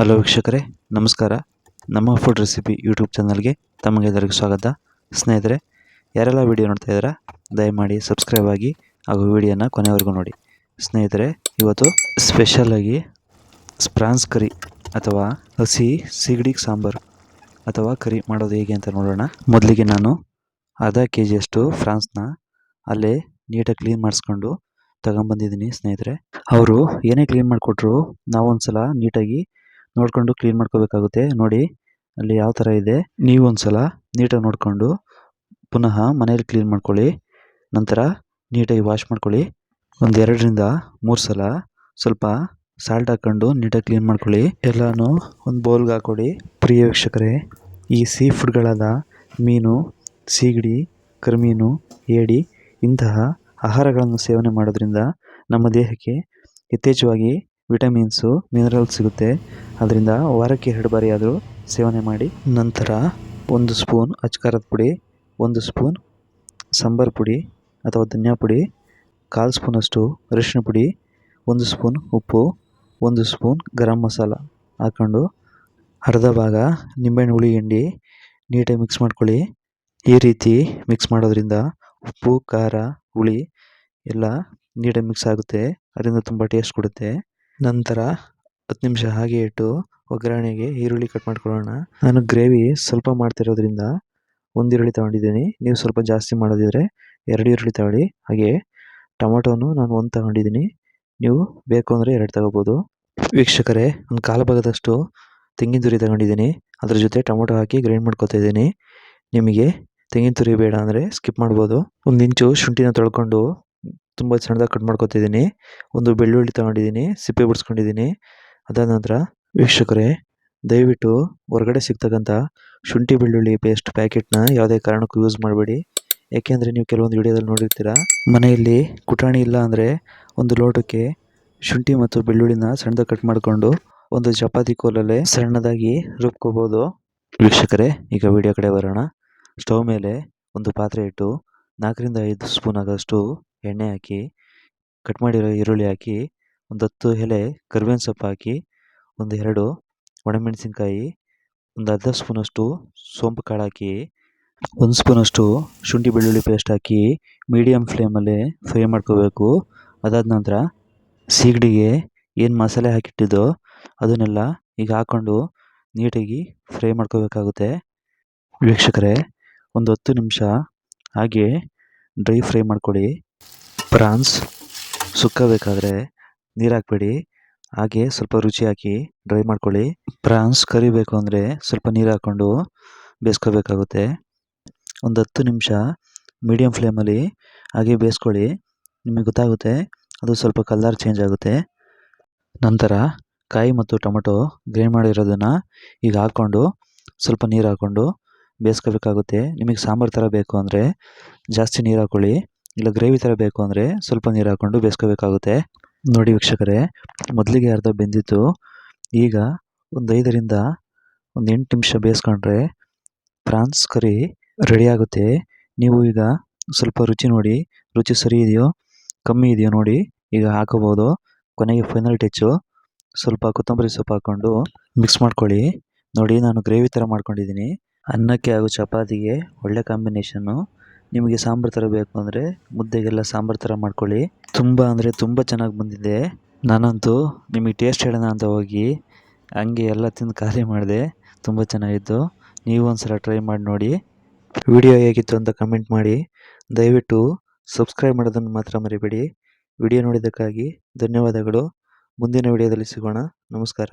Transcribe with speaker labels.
Speaker 1: Hello ವೀಕ್ಷಕರೇ, ನಮಸ್ಕಾರ. ನಮ್ಮ ಫುಡ್ ರೆಸಿಪಿ ಯೂಟ್ಯೂಬ್ ಚಾನಲ್ಗೆ ತಮಗೆಲ್ಲರಿಗೂ ಸ್ವಾಗತ. ಸ್ನೇಹಿತರೆ, ಯಾರೆಲ್ಲ ವಿಡಿಯೋ ನೋಡ್ತಾ ಇದ್ದೀರಾ, ದಯಮಾಡಿ ಸಬ್ಸ್ಕ್ರೈಬ್ ಆಗಿ ಹಾಗೂ ವೀಡಿಯೋನ ಕೊನೆವರೆಗೂ ನೋಡಿ. ಸ್ನೇಹಿತರೆ, ಇವತ್ತು ಸ್ಪೆಷಲಾಗಿ ಸ್ಪ್ರಾನ್ಸ್ ಕರಿ ಅಥವಾ ಹಸಿ ಸಿಗಡಿ ಸಾಂಬಾರು ಅಥವಾ ಕರಿ ಮಾಡೋದು ಹೇಗೆ ಅಂತ ನೋಡೋಣ. ಮೊದಲಿಗೆ ನಾನು ಅರ್ಧ ಕೆ ಜಿಯಷ್ಟು ಫ್ರಾನ್ಸ್ನ ಅಲ್ಲೇ ನೀಟಾಗಿ ಕ್ಲೀನ್ ಮಾಡಿಸ್ಕೊಂಡು ತಗೊಂಬಂದಿದ್ದೀನಿ ಸ್ನೇಹಿತರೆ. ಅವರು ಏನೇ ಕ್ಲೀನ್ ಮಾಡಿಕೊಟ್ರು ನಾವೊಂದು ಸಲ ನೀಟಾಗಿ ನೋಡಿಕೊಂಡು ಕ್ಲೀನ್ ಮಾಡ್ಕೋಬೇಕಾಗುತ್ತೆ. ನೋಡಿ, ಅಲ್ಲಿ ಯಾವ ಥರ ಇದೆ. ನೀವು ಒಂದ್ಸಲ ನೀಟಾಗಿ ನೋಡಿಕೊಂಡು ಪುನಃ ಮನೇಲಿ ಕ್ಲೀನ್ ಮಾಡ್ಕೊಳ್ಳಿ. ನಂತರ ನೀಟಾಗಿ ವಾಶ್ ಮಾಡ್ಕೊಳ್ಳಿ. ಒಂದು ಎರಡರಿಂದ ಮೂರು ಸಲ ಸ್ವಲ್ಪ ಸಾಲ್ಟ್ ಹಾಕ್ಕೊಂಡು ನೀಟಾಗಿ ಕ್ಲೀನ್ ಮಾಡ್ಕೊಳ್ಳಿ. ಎಲ್ಲನೂ ಒಂದು ಬೌಲ್ಗೆ ಹಾಕ್ಕೊಳ್ಳಿ ಪ್ರಿಯ ವೀಕ್ಷಕರೇ, ಈ ಸೀ ಫುಡ್ಗಳಾದ ಮೀನು, ಸೀಗಡಿ, ಕರಿಮೀನು, ಏಡಿ ಇಂತಹ ಆಹಾರಗಳನ್ನು ಸೇವನೆ ಮಾಡೋದ್ರಿಂದ ನಮ್ಮ ದೇಹಕ್ಕೆ ಯಥೇಚ್ಛವಾಗಿ ವಿಟಮಿನ್ಸು, ಮಿನರಲ್ಸ್ ಸಿಗುತ್ತೆ. ಅದರಿಂದ ವಾರಕ್ಕೆ ಎರಡು ಬಾರಿ ಆದರೂ ಸೇವನೆ ಮಾಡಿ. ನಂತರ ಒಂದು ಸ್ಪೂನ್ ಅಚ್ಕಾರದ ಪುಡಿ, ಒಂದು ಸ್ಪೂನ್ ಸಾಂಬಾರು ಪುಡಿ ಅಥವಾ ಧನಿಯಾ ಪುಡಿ, ಕಾಲು ಸ್ಪೂನಷ್ಟು ಅರಿಶಿನ ಪುಡಿ, ಒಂದು ಸ್ಪೂನ್ ಉಪ್ಪು, ಒಂದು ಸ್ಪೂನ್ ಗರಂ ಮಸಾಲ ಹಾಕ್ಕೊಂಡು ಅರ್ಧ ಭಾಗ ನಿಂಬೆಹಣ್ಣು ಹುಳಿ ಹಿಂಡಿ ನೀಟಾಗಿ ಮಿಕ್ಸ್ ಮಾಡ್ಕೊಳ್ಳಿ. ಈ ರೀತಿ ಮಿಕ್ಸ್ ಮಾಡೋದ್ರಿಂದ ಉಪ್ಪು, ಖಾರ, ಹುಳಿ ಎಲ್ಲ ನೀಟಾಗಿ ಮಿಕ್ಸ್ ಆಗುತ್ತೆ. ಅದರಿಂದ ತುಂಬ ಟೇಸ್ಟ್ ಕೊಡುತ್ತೆ. ನಂತರ ಹತ್ತು ನಿಮಿಷ ಹಾಗೆ ಇಟ್ಟು ಒಗ್ಗರಣೆಗೆ ಈರುಳ್ಳಿ ಕಟ್ ಮಾಡ್ಕೊಳ್ಳೋಣ. ನಾನು ಗ್ರೇವಿ ಸ್ವಲ್ಪ ಮಾಡ್ತಿರೋದ್ರಿಂದ ಒಂದು ಈರುಳ್ಳಿ ತಗೊಂಡಿದ್ದೀನಿ. ನೀವು ಸ್ವಲ್ಪ ಜಾಸ್ತಿ ಮಾಡೋದಿದ್ರೆ ಎರಡು ಈರುಳ್ಳಿ ತಗೊಳ್ಳಿ. ಹಾಗೆ ಟೊಮೊಟೊನು ನಾನು ಒಂದು ತಗೊಂಡಿದ್ದೀನಿ. ನೀವು ಬೇಕು ಅಂದರೆ ಎರಡು ತಗೋಬೋದು ವೀಕ್ಷಕರೇ ಒಂದು ಕಾಲು ಭಾಗದಷ್ಟು ತೆಂಗಿನ ತುರಿ ತಗೊಂಡಿದ್ದೀನಿ. ಅದ್ರ ಜೊತೆ ಟೊಮೊಟೊ ಹಾಕಿ ಗ್ರೈಂಡ್ ಮಾಡ್ಕೊತಾ ಇದ್ದೀನಿ. ನಿಮಗೆ ತೆಂಗಿನ ತುರಿ ಬೇಡ ಅಂದರೆ ಸ್ಕಿಪ್ ಮಾಡ್ಬೋದು. ಒಂದು ಇಂಚು ಶುಂಠಿನ ತೊಳ್ಕೊಂಡು ತುಂಬ ಸಣ್ಣದಾಗಿ ಕಟ್ ಮಾಡ್ಕೊತಿದ್ದೀನಿ. ಒಂದು ಬೆಳ್ಳುಳ್ಳಿ ತಗೊಂಡಿದ್ದೀನಿ, ಸಿಪ್ಪೆ ಬಿಡಿಸ್ಕೊಂಡಿದ್ದೀನಿ. ಅದಾದ ನಂತರ ವೀಕ್ಷಕರೇ, ದಯವಿಟ್ಟು ಹೊರಗಡೆ ಸಿಗ್ತಕ್ಕಂಥ ಶುಂಠಿ ಬೆಳ್ಳುಳ್ಳಿ ಪೇಸ್ಟ್ ಪ್ಯಾಕೆಟ್ನ ಯಾವುದೇ ಕಾರಣಕ್ಕೂ ಯೂಸ್ ಮಾಡಬೇಡಿ. ಯಾಕೆಂದರೆ ನೀವು ಕೆಲವೊಂದು ವಿಡಿಯೋದಲ್ಲಿ ನೋಡಿರ್ತೀರ, ಮನೆಯಲ್ಲಿ ಕುಟಾಣಿ ಇಲ್ಲ ಅಂದರೆ ಒಂದು ಲೋಟಕ್ಕೆ ಶುಂಠಿ ಮತ್ತು ಬೆಳ್ಳುಳ್ಳಿನ ಸಣ್ಣದಾಗಿ ಕಟ್ ಮಾಡಿಕೊಂಡು ಒಂದು ಚಪಾತಿ ಕೋಲಲ್ಲೇ ಸಣ್ಣದಾಗಿ ರುಬ್ಕೋಬೋದು. ವೀಕ್ಷಕರೇ, ಈಗ ವಿಡಿಯೋ ಕಡೆ ಬರೋಣ. ಸ್ಟವ್ ಮೇಲೆ ಒಂದು ಪಾತ್ರೆ ಇಟ್ಟು ನಾಲ್ಕರಿಂದ ಐದು ಸ್ಪೂನ್ ಆಗೋಷ್ಟು ಎಣ್ಣೆ ಹಾಕಿ ಕಟ್ ಮಾಡಿರೋ ಈರುಳ್ಳಿ ಹಾಕಿ, ಒಂದು ಹತ್ತು ಎಲೆ ಕರ್ಬೇವಿನ ಸೊಪ್ಪು ಹಾಕಿ, ಒಂದು ಎರಡು ಒಣಮೆಣಸಿನ್ಕಾಯಿ, ಒಂದು ಅರ್ಧ ಸ್ಪೂನಷ್ಟು ಸೋಂಪು ಕಾಳು ಹಾಕಿ, ಒಂದು ಸ್ಪೂನಷ್ಟು ಶುಂಠಿ ಬೆಳ್ಳುಳ್ಳಿ ಪೇಸ್ಟ್ ಹಾಕಿ ಮೀಡಿಯಮ್ ಫ್ಲೇಮಲ್ಲಿ ಫ್ರೈ ಮಾಡ್ಕೋಬೇಕು. ಅದಾದ ನಂತರ ಸೀಗಡಿಗೆ ಏನು ಮಸಾಲೆ ಹಾಕಿಟ್ಟಿದ್ದೋ ಅದನ್ನೆಲ್ಲ ಈಗ ಹಾಕ್ಕೊಂಡು ನೀಟಾಗಿ ಫ್ರೈ ಮಾಡ್ಕೋಬೇಕಾಗುತ್ತೆ. ವೀಕ್ಷಕರೇ, ಒಂದು ಹತ್ತು ನಿಮಿಷ ಹಾಗೆ ಡ್ರೈ ಫ್ರೈ ಮಾಡ್ಕೊಳ್ಳಿ ಪ್ರಾನ್ಸ್ ಸುಕ್ಕಬೇಕಾದ್ರೆ ನೀರು ಹಾಕ್ಬೇಡಿ. ಹಾಗೆ ಸ್ವಲ್ಪ ರುಚಿ ಹಾಕಿ ಡ್ರೈ ಮಾಡ್ಕೊಳ್ಳಿ. ಪ್ರಾನ್ಸ್ ಕರಿಬೇಕು ಅಂದರೆ ಸ್ವಲ್ಪ ನೀರು ಹಾಕ್ಕೊಂಡು ಬೇಯಿಸ್ಕೋಬೇಕಾಗುತ್ತೆ. ಒಂದು ಹತ್ತು ನಿಮಿಷ ಮೀಡಿಯಮ್ ಫ್ಲೇಮಲ್ಲಿ ಹಾಗೆ ಬೇಯಿಸ್ಕೊಳ್ಳಿ. ನಿಮಗೆ ಗೊತ್ತಾಗುತ್ತೆ, ಅದು ಸ್ವಲ್ಪ ಕಲರ್ ಚೇಂಜ್ ಆಗುತ್ತೆ. ನಂತರ ಕಾಯಿ ಮತ್ತು ಟೊಮೆಟೊ ಗ್ರೈಂಡ್ ಮಾಡಿರೋದನ್ನು ಈಗ ಹಾಕ್ಕೊಂಡು ಸ್ವಲ್ಪ ನೀರು ಹಾಕ್ಕೊಂಡು ಬೇಯಿಸ್ಕೋಬೇಕಾಗುತ್ತೆ. ನಿಮಗೆ ಸಾಂಬಾರು ಥರ ಬೇಕು ಅಂದರೆ ಜಾಸ್ತಿ ನೀರು ಹಾಕ್ಕೊಳ್ಳಿ. ಇಲ್ಲ ಗ್ರೇವಿ ಥರ ಬೇಕು ಅಂದರೆ ಸ್ವಲ್ಪ ನೀರು ಹಾಕ್ಕೊಂಡು ಬೇಯಿಸ್ಕೋಬೇಕಾಗುತ್ತೆ ನೋಡಿ ವೀಕ್ಷಕರೇ, ಮೊದಲಿಗೆ ಅರ್ಧ ಬೆಂದಿತ್ತು. ಈಗ ಒಂದು ಐದರಿಂದ ಒಂದು ಎಂಟು ನಿಮಿಷ ಬೇಯಿಸ್ಕೊಂಡ್ರೆ ಪ್ರಾನ್ಸ್ ಕರಿ ರೆಡಿ ಆಗುತ್ತೆ. ನೀವು ಈಗ ಸ್ವಲ್ಪ ರುಚಿ ನೋಡಿ, ರುಚಿ ಸರಿ ಇದೆಯೋ, ಕಮ್ಮಿ ಇದೆಯೋ ನೋಡಿ ಈಗ ಹಾಕೋಬೋದು ಕೊನೆಗೆ ಫೈನಲ್ ಟಚ್ಚು ಸ್ವಲ್ಪ ಕೊತ್ತಂಬರಿ ಸೊಪ್ಪು ಹಾಕ್ಕೊಂಡು ಮಿಕ್ಸ್ ಮಾಡ್ಕೊಳ್ಳಿ. ನೋಡಿ ನಾನು ಗ್ರೇವಿ ಥರ ಮಾಡ್ಕೊಂಡಿದ್ದೀನಿ. ಅನ್ನಕ್ಕೆ ಹಾಗೂ ಚಪಾತಿಗೆ ಒಳ್ಳೆ ಕಾಂಬಿನೇಷನ್ನು ನಿಮಗೆ ಸಾಂಬಾರು ಥರ ಬೇಕು ಅಂದರೆ ಮುದ್ದೆಗೆಲ್ಲ ಸಾಂಬಾರು ಥರ ಮಾಡ್ಕೊಳ್ಳಿ. ತುಂಬ ಅಂದರೆ ತುಂಬ ಚೆನ್ನಾಗಿ ಬಂದಿದೆ. ನಾನಂತೂ ನಿಮಗೆ ಟೇಸ್ಟ್ ಹೇಳೋಣ ಅಂತ ಹೋಗಿ ಹಂಗೆ ಎಲ್ಲ ತಿಂದು ಖಾಲಿ ಮಾಡಿದೆ. ತುಂಬ ಚೆನ್ನಾಗಿತ್ತು. ನೀವು ಒಂದು ಸಲ ಟ್ರೈ ಮಾಡಿ ನೋಡಿ. ವಿಡಿಯೋ ಹೇಗಿತ್ತು ಅಂತ ಕಮೆಂಟ್ ಮಾಡಿ. ದಯವಿಟ್ಟು ಸಬ್ಸ್ಕ್ರೈಬ್ ಮಾಡೋದನ್ನು ಮಾತ್ರ ಮರಿಬೇಡಿ. ವಿಡಿಯೋ ನೋಡಿದ್ದಕ್ಕಾಗಿ ಧನ್ಯವಾದಗಳು. ಮುಂದಿನ ವಿಡಿಯೋದಲ್ಲಿ ಸಿಗೋಣ. ನಮಸ್ಕಾರ.